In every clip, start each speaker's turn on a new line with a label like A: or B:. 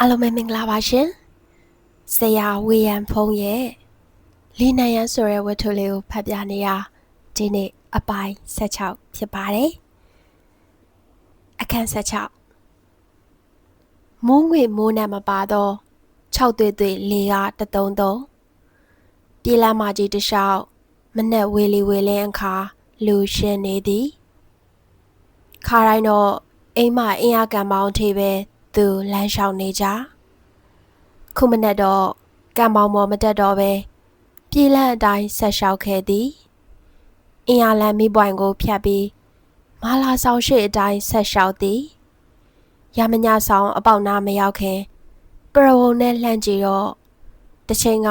A: အားလုံးပဲမင်္ဂလာပါရှင်ဆရာဝေယံဖုံးရဲ့လီနန်ရန်ဆိုတဲ့ဝတ္ထုလေးကိုဖတ်ပြနေရဒီနေ့အပိုင်း16ဖြစ်ပါတယ်အခန်း16မိုးငွေမိုးနဲ့မပါတော့6သွေ့သွေ့လေကတတုံးတုံးပြေးလမ်းမကြီးတစ်လျှောက်မနဲ့ဝေလီဝေလင်းအခါလူရှင်နေသည်ခါတိုင်းတော့အိမ်မအင်းရကံပေါင်းထေပဲ သူလမ်းလျှောက်နေကြခုမနဲ့တော့ကံပေါင်းပေါ်မတက်တော့ပဲပြေးလန်းအတိုင်းဆက်လျှောက်ခဲ့သည်အင်းရလမ်းမိပွိုင်ကိုဖြတ်ပြီးမာလာဆောင်ရှိအတိုင်းဆက်လျှောက်သည်ရမညာဆောင်အပေါက်နာမရောက်ခင်ပရဝုံနဲ့လှမ်းကြည့်တော့တစ်ချိန်က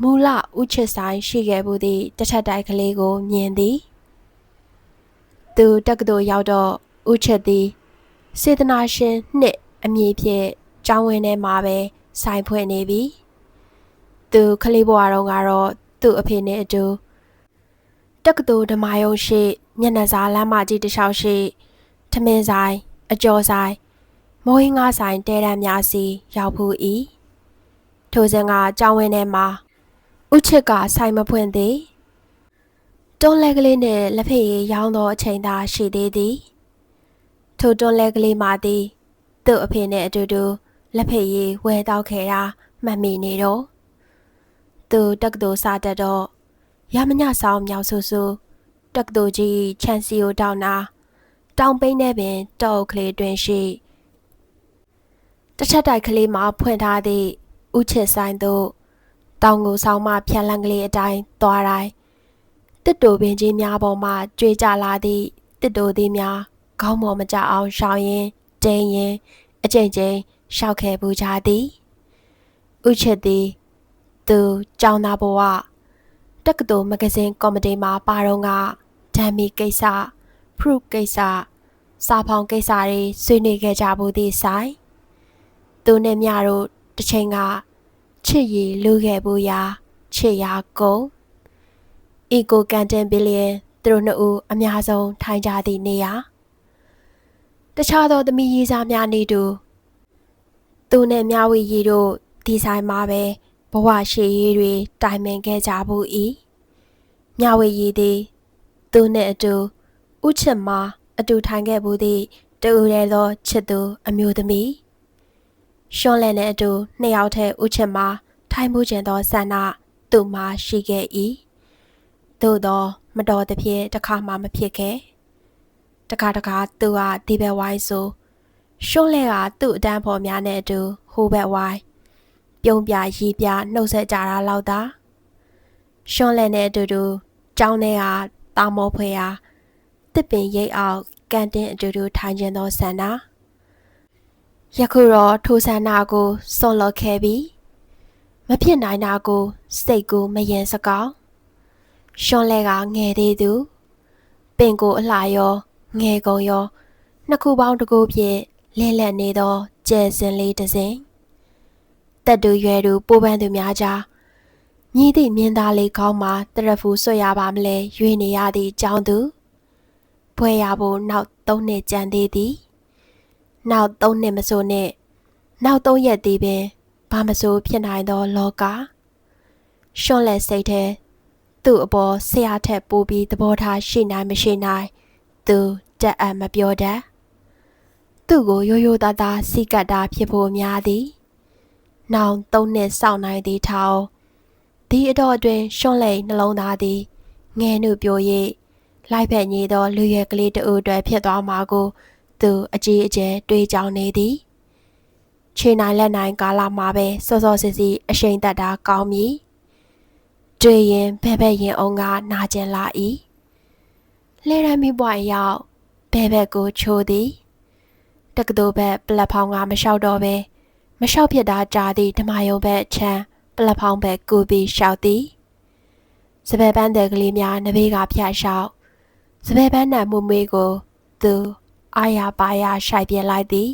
A: မူလဥချစ်ဆိုင်ရှိခဲ့မှုသည့်တစ်ထပ်တိုက်ကလေးကိုမြင်သည်သူတက္ကသိုလ်ရောက်တော့ဥချစ်သည်စေတနာရှင်နှစ် အမည်ဖြင့်ကျောင်းဝင်းထဲမှာပဲဆိုင်ဖွင့်နေပြီသူခလေးဘွားတော်ကတော့သူ့အဖေနဲ့အတူတက္ကသိုလ်ဓမ္မယုံရှိမျက်နှာစာလမ်းမကြီးတစ်လျှောက်ရှိထမင်းဆိုင်အကျော်ဆိုင်မိုးဟင်းငါးဆိုင်တဲတန်းများစီရောက်ဖူး၏ထိုစဉ်ကကျောင်းဝင်းထဲမှာဥချစ်ကဆိုင်မဖွင့်သေးတွန်းလက်ကလေးနဲ့လက်ဖက်ရည်ရောင်းသောအချိန်သာရှိသေးသည်ထိုတွန်းလက်ကလေးမှသည် သူ့အဖေနဲ့အတူတူလက်ဖက်ရည်ဝဲတောက်ခဲ့တာမှတ်မိနေတော့သူတက္ကသိုလ်စာတက်တော့ရမညဆောင်မြောက်ဆူဆူတက္ကသိုလ်ကြီးချန်စီကိုတောင်းတာတောင်ပိန်းနဲ့ပင်တောအုပ်ကလေးတွင်ရှိတစ်ချက်တိုက်ကလေးမှာဖွင့်ထားသည့်ဥချစ်ဆိုင်သို့တောင်ကိုဆောင်မှဖြန့်လန်းကလေးအတိုင်းသွားတိုင်းတစ်တူပင်ကြီးများပေါ်မှကြွေးကြလာသည့်တစ်တူသည်များခေါင်းပေါ်မကြအောင်ရှောင်ရင် တိန်ရင်အကြိမ်ကြိမ်ရှောက်ခဲ့ပူကြသည်ဥချစ်သည်သူကြောင်းသားဘဝတက္ကသိုလ်မဂဇင်းကော်မတီမှာပါတော့ကဓာမီကိစ္စ proof ကိစ္စစာဖောင်ကိစ္စတွေဆွေးနွေးခဲ့ကြဘူးသည့်ဆိုင်သူနဲ့မြတို့တစ်ချိန်ကချစ်ရည်လူခဲ့ဘူးရာချစ်ရာကုန်အီကိုကန်တင်ဘီလီယံသူတို့နှစ်ဦးအများဆုံးထိုင်ကြသည့်နေရာ တခြားသောသမီးရေးစားများနေတူသူနဲ့မြဝီရီတို့ဒီဆိုင်မှာပဲဘဝရှိရေးတွေတိုင်ပင်ခဲ့ကြဘူး၏မြဝီရီသည်သူနဲ့အတူဥချစ်မှာအတူထိုင်ခဲ့ဘူးသည့်တူရဲသောချစ်သူအမျိုးသမီးရှွန်လဲနဲ့အတူနှစ်ယောက်ထဲဥချစ်မှာထိုင်မှုကျင်သောဆန္ဒသူ့မှာရှိခဲ့၏သို့သော မတော်သဖြင့်တစ်ခါမှမဖြစ်ခဲ့ တခါတခါသူကဒီဘက်ဝိုင်းဆိုရှုံးလဲကသူ့အတန်းဖော်များနဲ့အတူဟိုဘက်ဝိုင်းပြုံးပြရီးပြနှုတ်ဆက်ကြတာလောက်သာရှုံးလဲနဲ့အတူတူကြောင်းထဲကတာမောဖွေရာတစ်ပင်ရိပ်အောင်ကန်တင်းအတူတူထိုင်ကျင်သောဆန္ဒယခုတော့ထိုဆန္ဒကိုစွန့်လွတ်ခဲ့ပြီမဖြစ်နိုင်တာကို စိတ်ကိုမရင်စကောင်းရှွန်လဲကငယ်သေးသူပင်ကိုအလှရော ငယ်ကုန်ရောနှစ်ခုပေါင်းတစ်ခုဖြင့်လဲလက်နေသောကျဲစင်လေးတစ်စင်တက်တူရွယ်တူပိုးပန်းသူများကြားညီသည့်မြင်းသားလေးကောင်းမှတရဖူဆွရပါမလဲရွေနေရသည့်ကြောင်းသူဘွဲရဖို့နောက်၃နှစ်ကြံသေးသည်နောက်၃နှစ်မဆိုနဲ့နောက်၃ရက်သေးပင်ဘာမဆိုဖြစ်နိုင်သောလောကရှွန့်လက်စိတ်ထဲသူ့အပေါ်ဆရာထက်ပိုပြီးသဘောထားရှိနိုင်မရှိနိုင်သူ တက်အပ်မပြောတတ်သူ့ကိုရိုးရိုးသားသားစီကတ်တာဖြစ်ဖို့များသည်နောင်သုံးနှစ်စောင့်နိုင်သည်ထောင်ဒီအတော့အတွင်ရှွန့်လိန်နှလုံးသားသည်ငဲနုပြို၍လိုက်ဖက်ညီသောလူရွယ်ကလေးတဦးအတွက်ဖြစ်သွားမှာကို သူအကြီးအကျယ်တွေးကြောင်နေသည်ခြေနိုင်လက်နိုင်ကာလမှာပဲစောစောစစ်စစ်အရှိန်သက်တာကောင်းပြီတွေ့ရင်ဘဲဘဲရင်အောင်ကနာကျင်လာ၏လဲရမီပွိုင်ရောက် ဘဲဘက်ကိုချိုးသည်တက္ကသိုလ်ဘက်ပလက်ဖောင်းကမလျှောက်တော့ပဲမလျှောက်ဖြစ်တာကြာသည့်ဓမ္မယုံဘက်ချမ်းပလက်ဖောင်းဘက်ကူပြီးလျှောက်သည်စပယ်ပန်းတဲ့ကလေးများနဘေးကဖျက်လျှောက်စပယ်ပန်းနံမှုမေးကို သူအာရပါရရှိုက်ပြလိုက်သည်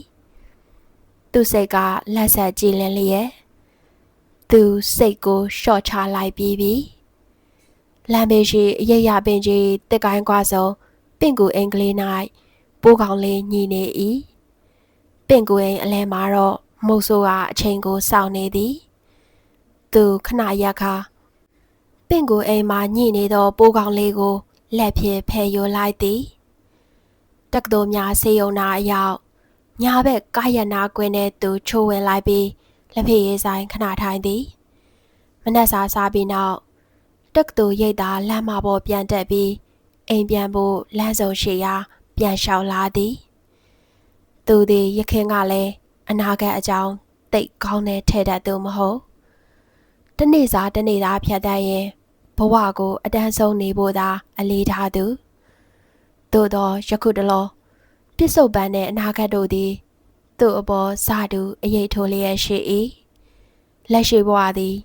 A: သူစိတ်ကလက်ဆက်ကြည်လင်လျက်သူစိတ်ကိုရှော့ချလိုက်ပြီးပြီလမ်းဘေးရှိအရရပင်ကြီးတက်ကိုင်းကွာဆုံး ပင့်ကူအင်္ဂလိပ်၌ပိုးကောင်လေးညီနေ၏ပင့်ကူအိမ်အလဲမှာတော့မုတ်ဆိုးကအချိန်ကိုစောင့်နေသည်သူခဏရက်ခါပင့်ကိုအိမ်မှာညှိနေသောပိုးကောင်လေးကိုလက်ဖြင့်ဖယ်ယူလိုက်သည်တက္ကသိုလ်များစေယုံနာအရောက်ညာဘက်ကာယနာကွင်းထဲသူချိုးဝင်လိုက်ပြီးလက်ဖေးရေးဆိုင်ခဏထိုင်သည်မနက်စာစားပြီးနောက်တက္ကသိုလ်ရိတ်သာလမ်းမပေါ်ပြန်တက်ပြီး အိမ်ပြန်ဖို့လမ်းစုံရှိရာပြန်လျှောက်လာသည်သူသည်ရခင်ကလည်းအနာဂတ်အကြောင်းသိကောင်းတဲ့ထဲတတ်သူမဟုတ်တနေ့စာတနေ့သားဖြတ်တတ်ရင်ဘဝကိုအတန်းဆုံးနေဖို့သာအလေးထားသူသို့သောယခုတလောပြစ္ဆုတ်ပန်းတဲ့အနာဂတ်တို့သည်သူ့အပေါ်စတူအရေးထိုးလျက်ရှိ၏လက်ရှိဘဝသည်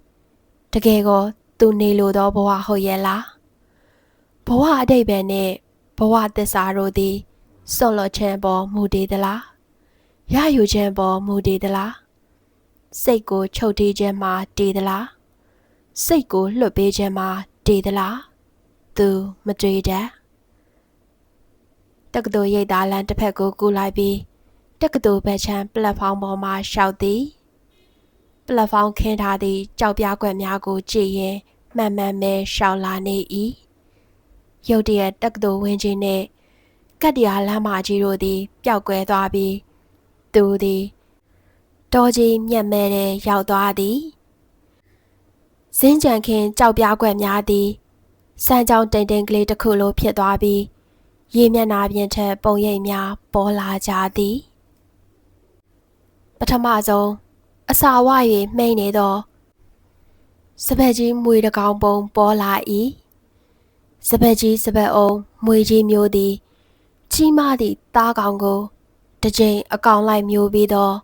A: တကယ်ကိုသူနေလိုသောဘဝဟုတ်ရဲ့လား ဘဝအတိတ်ပဲနှင့်ဘဝသစ္စာတို့သည်စွန့်လွတ်ခြင်းပေါ်မူတည်သလားရယူခြင်းပေါ်မူတည်သလားစိတ်ကိုချုပ်တီးခြင်းမှာတည်သလားစိတ်ကိုလွတ်ပေးခြင်းမှာတည်သလားသူမတွေးတတ်တက္ကသိုလ်ရိပ်သားလမ်းတစ်ဖက်ကိုကူလိုက်ပြီးတက္ကသိုလ်ဘက်ချမ်းပလက်ဖောင်းပေါ်မှာရှောက်သည်ပလက်ဖောင်းခင်းထားသည့်ကြောက်ပြားကွက်များကိုကြည့်ရင်မှန်မှန်ပဲရှောက်လာနေ၏ ရုတ်တရက်တက္ကသိုလ်ဝင်းကြီးနှင့်ကတ္တရာလမ်းမကြီးတို့သည် ပျောက်ကွယ်သွားပြီးသူသည်တော်ကြီးမြက်မဲတဲ့ရောက်သွားသည်ဇင်းကြံခင်ကြောက်ပြားကွက်များသည်စမ်းကြောင်းတိမ်တိမ်ကလေးတစ်ခုလိုဖြစ်သွားပြီးရေမျက်နှာပြင်ထက်ပုံရိပ်များပေါ်လာကြသည်ပထမဆုံးအစာဝ၍မှိန်နေသောစပက်ကြီးမွေတကောင်ပုံပေါ်လာ၏ စပက်ကြီးစပက်အောင်မွေကြီးမျိုးသည်ကြီးမားသည့်သားကောင်ကိုတစ်ကြိမ်အကောင်လိုက်မျိုးပြီးတော့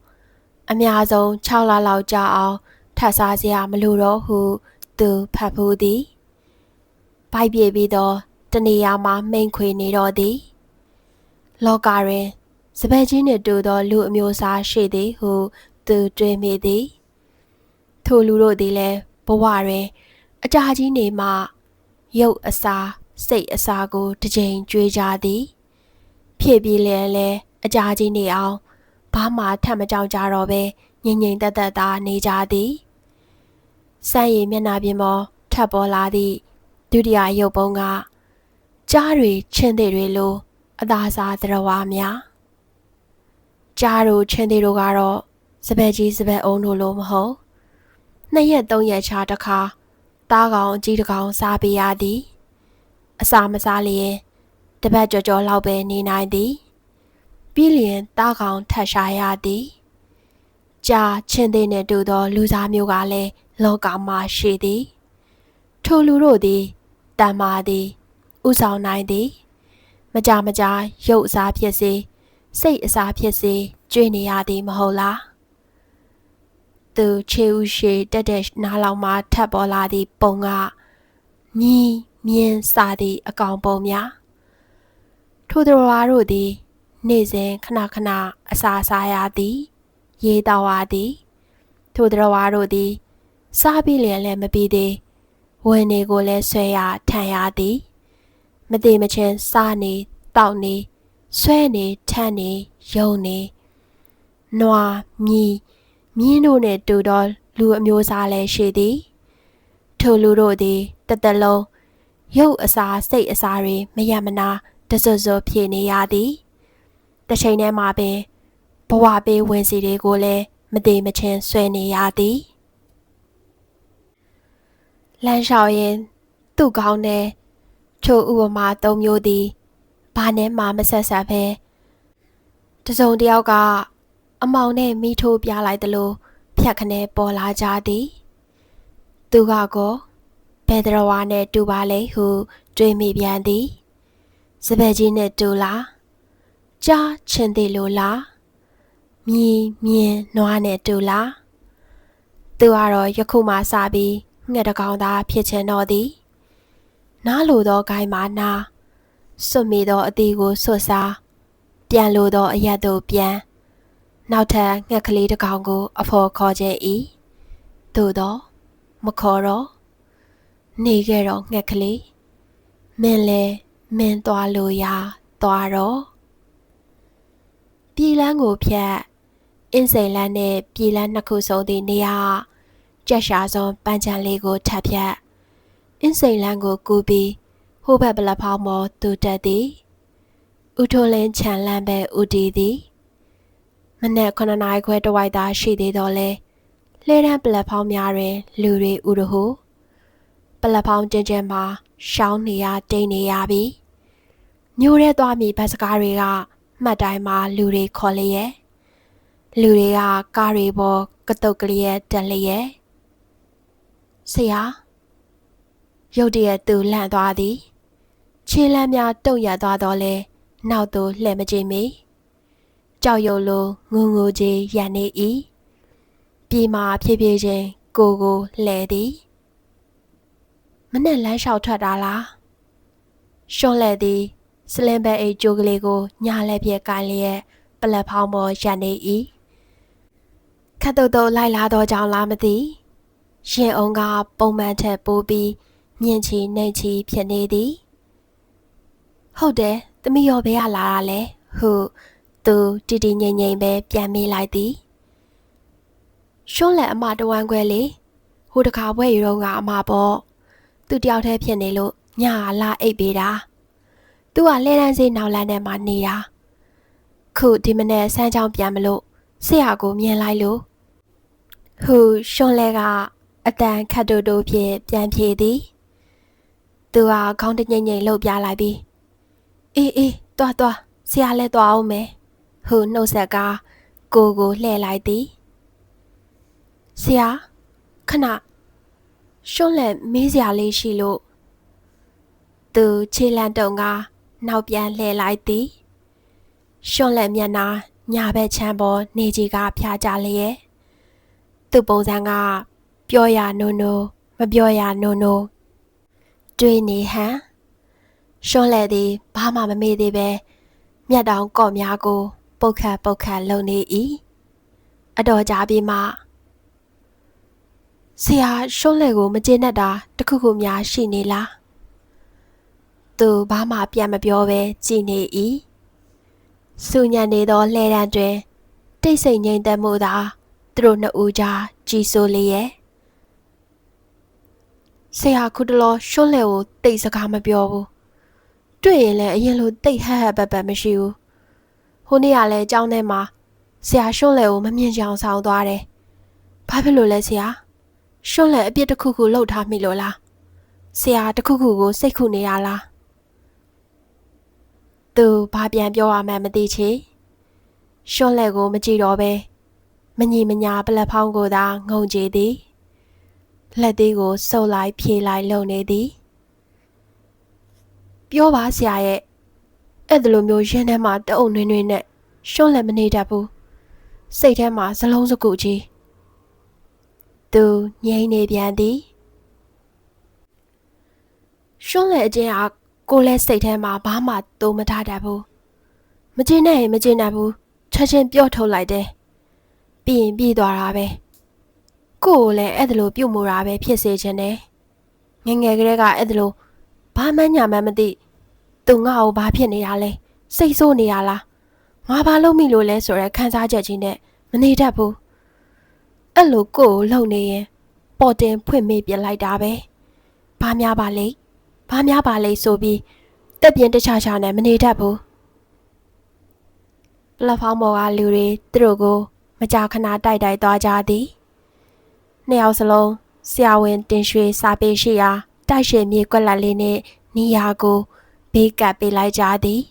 A: အများဆုံး6လလောက်ကြာအောင်ထပ်စားစရာမလိုတော့ဟုသူဖတ်ဖူးသည်ဘိုက်ပြေပြီးတော့တနေရာမှာမိန်ခွေနေတော့သည်လောကတွင်စပယ်ကြီးနှင့်တူသောလူအမျိုးအစားရှိသည်ဟုသူတွေးမိသည်ထိုလူတို့သည်လည်းဘဝတွင်အကြာကြီးနေမှ ရုပ်အစာစိတ်အစာကိုတစ်ကြိမ်ကြွေးကြသည်ဖြည့်ပြီးလဲလဲအကြာကြီးနေအောင်ဘာမှထပ်မကြောက်ကြတော့ပဲငြိမ်ငြိမ်သက်သက်သာနေကြသည်စမ်းရည်မျက်နှာပြင်ပေါ်ထပ်ပေါ်လာသည့်ဒုတိယရုပ်ပုံကကြားတွေချင်းသေးတွေလိုအသာစားသရဝါများကြားတို့ချင်းသေးတို့ကတော့စပယ်ကြီးစပယ်အုံတို့လိုမဟုတ်နှစ်ရက်သုံးရက်ခြားတစ်ခါ သားကောင်ကြီးတကောင်စားပေးရသည်အစာမစားလျင်တပတ်ကြော်ကြော်လောက်ပဲနေနိုင်သည်ပြီးလျင်သားကောင်ထပ်ရှာရသည်ကြာချင်းသေးနဲ့တူသောလူသားမျိုးကလည်းလောကမှာရှိသည်ထိုလူတို့သည်တမ္မာသည်ဥဆောင်နိုင်သည် မကြမကြရုပ်အစားဖြစ်စေစိတ်အစားဖြစ်စေကြွေးနေရသည်မဟုတ်လား သူခြေဥရှိတက်တဲ့နားလောင်မှထပ်ပေါ်လာသည့်ပုံကမြည်မြင်စာသည့်အကောင်ပုံများထိုသူတော်တို့သည် နေ့စဉ်ခဏခဏအစာစားရသည် ရေတောက်ရသည် ထိုသူတော်တို့သည် စားပြီးလျင်လည်းမပြီးသေးဝင်နေကိုလည်းဆွဲရထန်ရသည်မသေးမချင်းစားနေတောက်နေဆွဲနေထန်းနေယုံနေနွားမြီ မြင်းတို့နှင့်တူသောလူအမျိုးအစားလည်းရှိသည်ထိုလူတို့သည်တသက်လုံးရုပ်အစာစိတ်အစာတွေမရမနာတစွစွဖြည့်နေရသည်တစ်ချိန်တည်းမှာပင်ဘဝပေးဝင်စီတွေကိုလည်းမသေးမချင်းဆွဲနေရသည်လမ်းလျှောက်ရင်သူ့ကောင်းတဲ့ချို့ဥပမာ၃မျိုးသည်ဘာနဲ့မှမဆက်ဆက်ပဲတစုံတယောက်က အမောင်နဲ့မိထိုးပြလိုက်သလိုဖြတ်ခနဲပေါ်လာကြသည် သူကကောဘယ်တရဝါနဲ့တူပါလဲဟု တွေးမိပြန်သည်စပယ်ကြီးနဲ့တူလားကြားချင်သေးလို့လားမြည်မြင်နွားနဲ့တူလားသူကတော့ယခုမှစပြီးငှက်တကောင်သားဖြစ်ချင်တော့သည်နားလိုသောဂိုင်းမှာနာစွတ်မိသောအတီကိုဆွတ်စားပြန်လိုသောအရက်သို့ပြန် နောက်ထပ်ငှက်ကလေးတစ်ကောင်ကို အဖော်ခေါ်ခြင်း၏သို့သောမခေါ်တော့နေခဲ့တော့ငှက်ကလေးမင်းလဲမင်းသွားလို့ရသွားတော့ပြည်လန်းကိုဖြတ်အင်းစိန်လန်းနှင့်ပြည်လန်းနှစ်ခုစုံသည့်နေရာကြက်ရှာစွန်ပန်းချံလေးကိုထပ်ဖြတ်အင်းစိန်လန်းကိုကူးပြီးဟိုဘက်ပလက်ဖောင်းမော်သူတက်သည်ဥထိုးလင်းခြံလန်းပဲဥတီသည် မနက်9နာရီခွဲတဝိုက်သာရှိသေးတော့လဲလှဲတန်းပလက်ဖောင်းများတွင် လူတွေဥရဟုပလက်ဖောင်းကျင်းကျင်းမှာရှောင်းနေရတိတ်နေရပြီမျိုးရဲသွားမိဘတ်စကားတွေကမှတ်တိုင်းမှာလူတွေခေါ်လျက်လူတွေကကားတွေပေါ်ကတုတ်ကလေးရဲ့တက်လျက်ဆရာရုတ်တရက်သူလန့်သွားသည် ခြေလမ်းများတုံ့ရသွားတော့လဲနောက်သို့လှည့်မကြည့်မီ ကြောက်ရွံ့လိုငုံငိုကြီးရန်နေ၏ပြေမာဖြည်းဖြည်းချင်းကိုကိုလှဲသည်မနဲ့လမ်းလျှောက်ထွက်တာလားရှွန်လဲသည်စလင်ဘဲအိတ်ကြိုးကလေးကိုညာလဲပြဲကိုင်းလျက်ပလက်ဖောင်းပေါ်ရန်နေ၏ခတ်တုတ်တုတ်လိုက်လာတော့ကြောင်လားမသိရှင်အောင်ကပုံမှန်ထက်ပိုပြီးမြင့်ချီနှိမ်ချီဖြစ်နေသည်ဟုတ်တယ်သမီးရောဘဲကလာတာလဲဟု သူတီတီငိမ့်ငိမ့်ပဲပြန်မေးလိုက်သည်ရှွန်းလက်အမတဝမ်းခွဲလေဟိုတခါဘွဲ့ရီတော့ကအမပေါ့သူတယောက်တည်းဖြစ်နေလို့ညာလာအိပ်ပေးတာသူကလဲတန်းစိနောက်လန်းထဲမှာနေတာခုဒီမနေ့ဆန်းချောင်းပြန်မလို့ဆရာကိုမြင်လိုက်လို့ဟူရှွန်လဲကအတန်ခတ်တူတူဖြင့်ပြန်ပြေးသည်သူကခေါင်းတငိမ့်ငိမ့်လှုပ်ပြလိုက်ပြီးအေးအေးတွားတွားဆရာလဲတွားအောင်မယ် ဟူနှုတ်ဆက်ကကိုကိုလှဲ့လိုက်သည်ဆရာခဏရှွန်းလက်မေးစရာလေးရှိလို့သူခြေလန့်တုံကနောက်ပြန်လှည့်လိုက်သည်ရှွန်းလက်မျက်နှာညာဘက်ချမ်းပေါ်နေကြီးကဖျားကြလျက်သူ့ပုံစံကပြောရနိုးနိုးမပြောရနိုးနိုးတွေးနေဟန်ရှွန်းလက်သည်ဘာမှမမေ့သေးပဲမျက်တောင်ကော့များကို ပုတ်ခတ်ပုတ်ခတ်လုံနေ၏အတော်ကြာပြီးမှဆရာရှုံးလေကိုမကျေနပ်တာတခုခုများရှိနေလားသူဘာမှပြန်မပြောဘဲကြည်နေ၏စူညံနေသောလှဲတန်းတွင်တိတ်ဆိတ်ငြိမ်သက်မှုသာသူတို့နှစ်ဦးကြားကြည်ဆိုလျက်ဆရာခုတလောရှုံးလေကိုတိတ်စကားမပြောဘူးတွေ့ရင်လည်းအရင်လိုတိတ်ဟဟပပမရှိဘူး ဟိုနေ့ကလည်းအကြောင်းထဲမှာဆရာရှွန့်လဲကိုမမြင်ချောင်ဆောင်သွားတယ်။ဘာဖြစ်လို့လဲဆရာ။ရှွန့်လဲအပြစ်တစ်ခုခုလှုပ်ထားမိလို့လား။ဆရာတစ်ခုခုကိုစိတ်ခုနေရလား။သူဘာပြန်ပြောရမှန်းမသိချေ။ရှွန့်လဲကိုမကြည့်တော့ပဲမညီမညာပလက်ဖောင်းကိုသာငုံကြည်သည်။လက်သေးကိုဆုပ်လိုက်ဖြေလိုက်လုံနေသည်။ပြောပါဆရာရဲ့ အဲ့ဒါလိုမျိုးရင်းထဲမှာတအုပ်နွင်းနွင်းနဲ့ရှွန့်လက်မနေတတ်ဘူးစိတ်ထဲမှာဇလုံးစကုကြီးသူငြိမ်နေပြန်သည်ရှွန်းလေအချင်းဟာကိုလဲစိတ်ထဲမှာဘာမှသိုးမထားတတ်ဘူးမကျင်းနဲ့မကျင်းတတ်ဘူးချက်ချင်းပြော့ထုတ်လိုက်တယ်ပြီးရင်ပြီးသွားတာပဲကိုကိုလည်းအဲ့ဒါလိုပြုတ်မိုးတာပဲဖြစ်စေချင်တယ်ငငယ်ကလေးကအဲ့ဒါလိုဘာမှညာမှမသိ သူငါ့ကိုဘာဖြစ်နေတာလဲစိတ်ဆိုးနေတာလားငါဘာလုပ်မိလို့လဲဆိုရဲခံစားချက်ချင်းနဲ့မနေတတ်ဘူးအဲ့လိုကိုကိုလုံနေရင်ပေါ်တင်ဖွင့်မေးပြလိုက်တာပဲဘာများပါလိမ့်ဘာများပါလိမ့်ဆိုပြီးတက်ပြင်းတခြားခြားနဲ့မနေတတ်ဘူးပလက်ဖောင်းပေါ်ကလူတွေသူတို့ကို မကြာခဏတိုက်တိုက်သွားကြသည်နှစ်ယောက်စလုံးဆရာဝန်တင်ရွှေစာပေရှိရာတိုက်ရှင်မြေကွက်လက်လေးနဲ့နီယာကို ဘေးကပ်ပေးလိုက်ကြသည်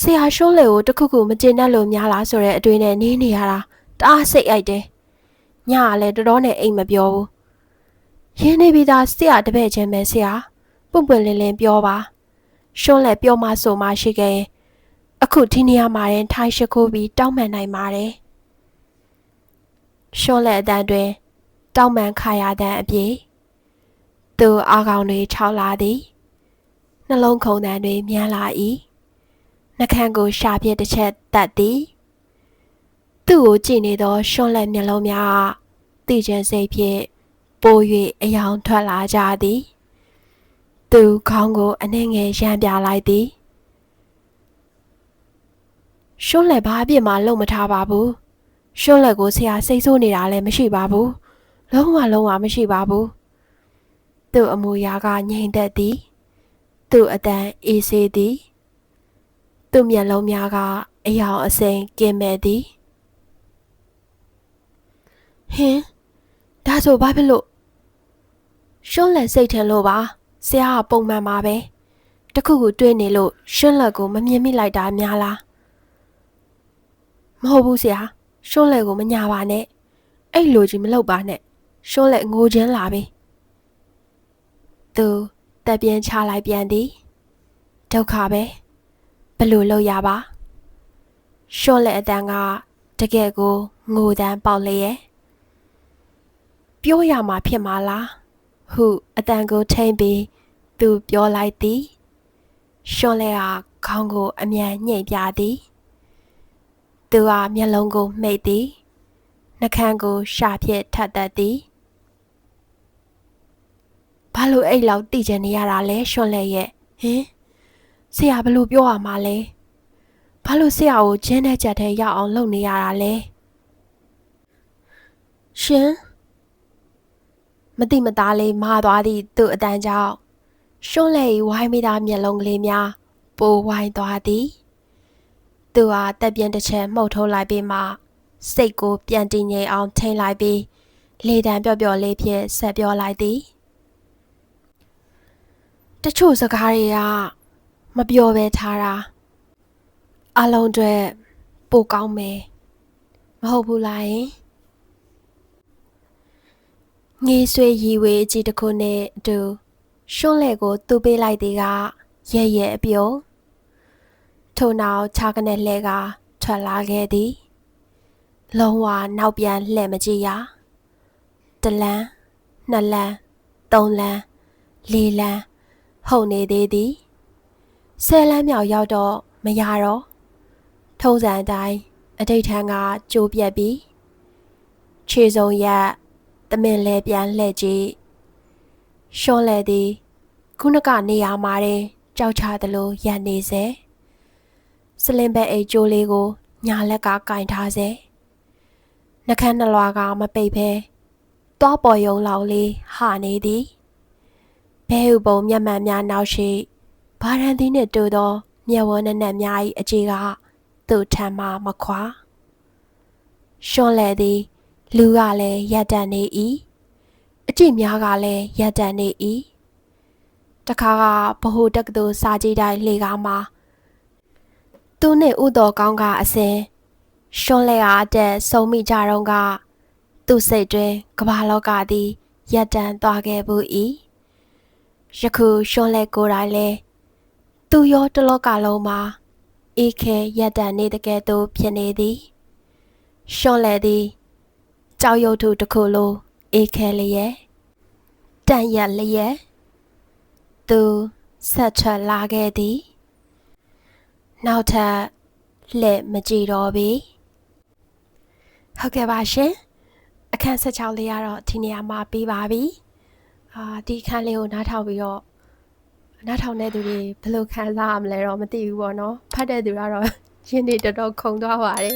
A: ဆရာရှုံးလေကိုတခုခုမကျေနပ်လို့များလားဆိုတဲ့အတွေ့နဲ့နေနေရတာတအားစိတ်အိုက်တယ်ညကလည်းတော်တော်နဲ့အိမ်မပြောဘူးရင်းနေပြီးသားဆရာတပည့်ချင်းပဲဆရာပွန့်ပွန့်လင်းလင်းပြောပါရှုံးလက်ပြောမှဆိုမှရှိခဲ့ရင်အခုဒီနေရာမှာရင်ထိုင်ရှိခိုးပြီးတောင်းပန်နိုင်ပါတယ်ရှုံးလက်အတန်းတွင် တောင်းပန်ခါရတဲ့အပြေသူအာကောင်တွေခြောက်လာသည် နှလုံးခုန်တန်းတွေမြန်လာ၏နှခမ်းကိုရှာပြစ်တစ်ချက်တတ်သည်သူ့ကိုကြည့်နေသောရှွန့်လက်မျက်လုံးများတည်ကျင်စိတ်ဖြင့်ပိုး၍အယောင်ထွက်လာကြသည်သူခေါင်းကိုအနှဲငယ်ရမ်းပြလိုက်သည်ရှွန်းလက်ဘာအပြစ်မှလုံမထားပါဘူးရှွန်းလက်ကိုဆရာစိတ်ဆိုးနေတာလည်းမရှိပါဘူးလုံးဝလုံးဝမရှိပါဘူးသူ့အမူအရာကငြိမ်သက်သည် သူ့အတန်အေးဆေးသည်သူ့မျက်လုံးများကအယောင်အစိမ်းကင်းမဲ့သည်ဟင်းဒါဆိုဘာဖြစ်လို့ရှွန်းလက်စိတ်ထင်လို့ပါဆရာကပုံမှန်ပါပဲတခုခုတွေးနေလို့ရှွန်းလက်ကိုမမြင်မိလိုက်တာများလားမဟုတ်ဘူးဆရာရှွန်းလက်ကိုမညာပါနဲ့အဲ့လိုကြီးမလုပ်ပါနဲ့ရှွန်းလက်ငိုချင်းလာပြီသူ တက်ပြင်းချလိုက်ပြန်သည်ဒုက္ခပဲဘယ်လို့လုပ်ရပါရှွန်းလက်အတန်ကတကယ်ကိုငိုတန်းပေါက်လျက်ပြောရမှာဖြစ်မှာလားဟုအတန်ကိုထိမ့်ပြီးသူပြောလိုက်သည်ရှွန်းလက်ကခေါင်းကိုအမြန်ညှိ့ပြသည်သူကမျက်လုံးကိုမှိတ်သည်နှကန်းကိုရှာဖြင့်ထပ်တတ်သည် ဘာလို့အဲ့လောက်တိကျနေရတာလဲရှွန်းလက်ရဲ့ဟင်ဆရာဘလို့ပြောရမှာလဲဘာလို့ဆရာကိုဂျင်းတဲ့ချက်ထဲရောက်အောင်လုပ်နေရတာလဲရှင်မတိမသားလေးမာသွားသည့်သူ့အတန်းကြောင့်ရှွန်းလေဝိုင်းမိသားမျက်လုံးကလေးများပိုဝိုင်းသွားသည်သူဟာတက်ပြင်းတစ်ချက်မှုတ်ထိုးလိုက်ပြီးမှစိတ်ကိုပြန်တည်ငြိမ်အောင်ထိန်လိုက်ပြီးလေတံပျော့ပျော့လေးဖြင့်ဆက်ပြောလိုက်သည် တချို့စကားတွေကမပြောဘဲထားတာအလုံးတွေပိုကောင်းမယ်မဟုတ်ဘူးလားယင်ငေးဆွေရီဝေးအကြီးတစ်ခုနဲ့အတူရှွန်းလေကိုသူ့ပေးလိုက်သည်ကရဲရဲအပြုံးထို့နောက်ခြားကနေလှဲကထွက်လာခဲ့သည်လုံးဝနောက်ပြန်လှည့်မကြည့်ရတလန်းနှစ်လန်းသုံးလန်းလေးလန်း ဟုတ်နေသေးသည်ဆယ်လန်းမြောက်ရောက်တော့မရတော့ထုံးစံအတိုင်းအတိတ်ထံကကြိုးပြက်ပြီးခြေစုံရက်တမင်လဲပြန်လှည့်ကြည့်ရှွန်လဲသည်ခုနကနေရာမှာတင်ကြောက်ချသလိုရန်နေစေစလင်ဘက်အိတ်ကျိုးလေးကိုညာလက်ကကင်ထားစေနှခမ်းနှလွားကမပိတ်ဖဲသွားပေါ်ယုံလောက်လေးဟာနေသည် ဘဲဥပုံမျက်မှန်များနောက်ရှိဘာရန်သည်နှင့်တူသော မျက်ဝန်းနဲ့များ၏အခြေကသူ့ထံမှမခွာရှွန်လဲသည် လူကလည်းရက်တန်နေ၏အကြည့်များကလည်းရက်တန်နေ၏တခါကဗဟိုတက္ကသိုလ်စာကြည့်တိုင်းလေကားမှာသူနှင့်ဥတော်ကောင်းကအစင်ရှွန်လဲအားတက်ဆုံးမိကြတော့ကသူ့စိတ်တွင်ကဘာလောကသည်ရက်တန်သွားခဲ့ဘူး၏ ယခုရှွန်လဲကိုယ်တိုင်လဲသူရောတလောကလုံးမှာအေးခဲရက်တန်နေတကယ်သို့ဖြစ်နေသည်ရှွန်လဲသည်ကြောက်ရွံ့သူတစ်ခုလိုအေးခဲလျက်တန့်ရက်လျက်သူဆက်ထွက်လာခဲ့သည် နောက်ထပ်လက်မကြည့်တော့ပြီဟုတ်ကဲ့ပါရှင်အခန်း16လေးကတော့ဒီနေရာမှာပြီးပါပြီ အာဒီခန်းလေးကိုနားထောင်ပြီးတော့နားထောင်တဲ့သူတွေဘယ်လိုခံစားရမလဲတော့မသိဘူးပေါ့နော်ဖတ်တဲ့သူကတော့ရင်းနေတော်တော်ခုံသွားပါတယ်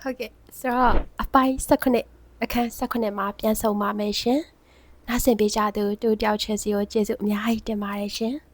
A: ဟုတ်ကဲ့ဆိုတော့အပိုင်း18အခန်း18မှာပြန်ဆောင်ပါမယ်ရှင်။နားဆင်ပေးကြသူတူတယောက်ချဲစီကိုကျေးဇူးအများကြီးတင်ပါတယ်ရှင်။